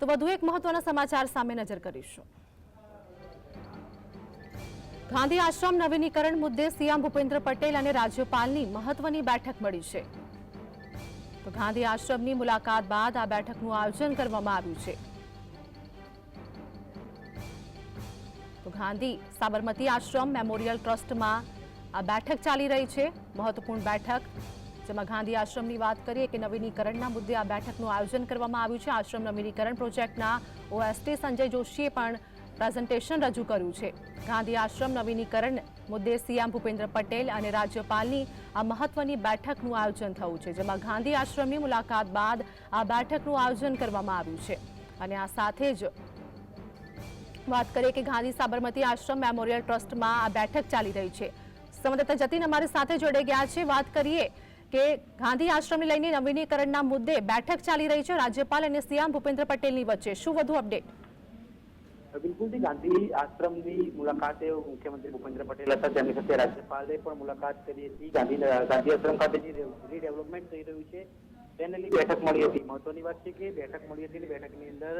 તો વધુ એક મહત્વના સમાચાર સામે નજર કરીશું. ગાંધી આશ્રમ નવીનીકરણ મુદ્દે સીએમ ભૂપેન્દ્ર પટેલ અને રાજ્યપાલની મહત્વની બેઠક મળી છે. તો ગાંધી આશ્રમની મુલાકાત બાદ આ બેઠકનું આયોજન કરવામાં આવ્યું છે. તો ગાંધી સાબરમતી આશ્રમ મેમોરિયલ ટ્રસ્ટમાં આ બેઠક ચાલી રહી છે. મહત્વપૂર્ણ બેઠક જેમાં ગાંધી આશ્રમની વાત કરીએ કે નવીનીકરણના મુદ્દે આ બેઠકનું આયોજન કરવામાં આવ્યું છે. આશ્રમ નવીનીકરણ પ્રોજેક્ટના ઓએસટી સંજય જોશીએ પણ પ્રેઝન્ટેશન રજૂ કર્યું છે. ગાંધી આશ્રમ નવીનીકરણ મુદ્દે સીએમ ભૂપેન્દ્ર પટેલ અને રાજ્યપાલની આ મહત્વની બેઠકનું આયોજન થયું છે, જેમાં ગાંધી આશ્રમની મુલાકાત બાદ આ બેઠકનું આયોજન કરવામાં આવ્યું છે. અને આ સાથે જ વાત કરીએ કે ગાંધી સાબરમતી આશ્રમ મેમોરિયલ ટ્રસ્ટમાં આ બેઠક ચાલી રહી છે. સંવાદદાતા જતીન અમારી સાથે જોડાઈ ગયા છે. વાત કરીએ કે ગાંધી આશ્રમને લઈને નવીનીકરણના મુદ્દે બેઠક ચાલી રહી છે. રાજ્યપાલ અને સીએમ ભૂપેન્દ્ર પટેલની વચ્ચે શું વધુ અપડેટ? બિલકુલથી ગાંધી આશ્રમની મુલાકાતે મુખ્યમંત્રી ભૂપેન્દ્ર પટેલ હતા. તેમની સાથે રાજ્યપાલે પણ મુલાકાત કરી હતી. ગાંધી ગાંધી આશ્રમ ખાતે જે રીડેવલપમેન્ટ થઈ રહ્યું છે, તેને લઈ બેઠક મળી હતી. મહત્વની વાત છે કે બેઠક મળી હતી બેઠકની અંદર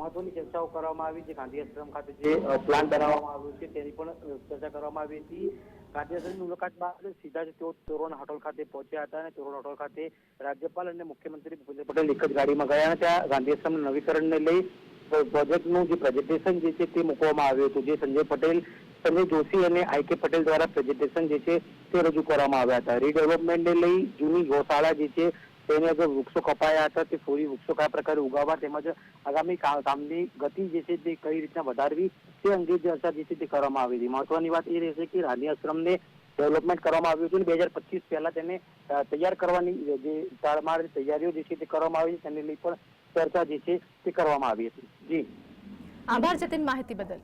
મહત્વની ચર્ચાઓ કરવામાં આવી. જે ગાંધી આશ્રમ ખાતે જે પ્લાન બનાવવામાં આવ્યો છે, તેની પણ ચર્ચા કરવામાં આવી હતી. ગાંધી મુલાકાત બાદ સીધા જ તેઓ તોરણ હોટલ ખાતે પહોંચ્યા હતા અને તોરણ હોટલ ખાતે રાજ્યપાલ અને મુખ્યમંત્રી ભૂપેન્દ્ર પટેલ એક જ ગાડીમાં ગયા અને ત્યાં ગાંધી આશ્રમના નવીકરણને લઈ પ્રોજેક્ટનું જે પ્રેઝન્ટેશન જે છે તે મૂકવામાં આવ્યું હતું. જે સંજય પટેલ, સંજય જોશી અને આઈ કે પટેલ દ્વારા પ્રેઝન્ટેશન જે છે તે રજૂ કરવામાં આવ્યા હતા. રીડેવલપમેન્ટને લઈ જૂની ગૌશાળા જે છે તેને જે વૃક્ષો કપાયા હતા, તે ફોરી વૃક્ષો કયા પ્રકારે ઉગાવવા તેમજ આગામી કામની ગતિ જે છે તે કઈ રીતના વધારવી તે અંગે ચર્ચા જે છે તે કરવામાં આવી હતી. મહત્વની વાત એ રહેશે કે રાની આશ્રમને ડેવલપમેન્ટ કરવામાં આવ્યું હતું બે હજાર પચીસ પહેલા તેને તૈયાર કરવાની જે તાળમાળ તૈયારીઓ જે છે તે કરવામાં આવી છે તેને લઈ પણ ચર્ચા જે છે તે કરવામાં આવી હતી. જી. આભાર જતીન માહિતી બદલ.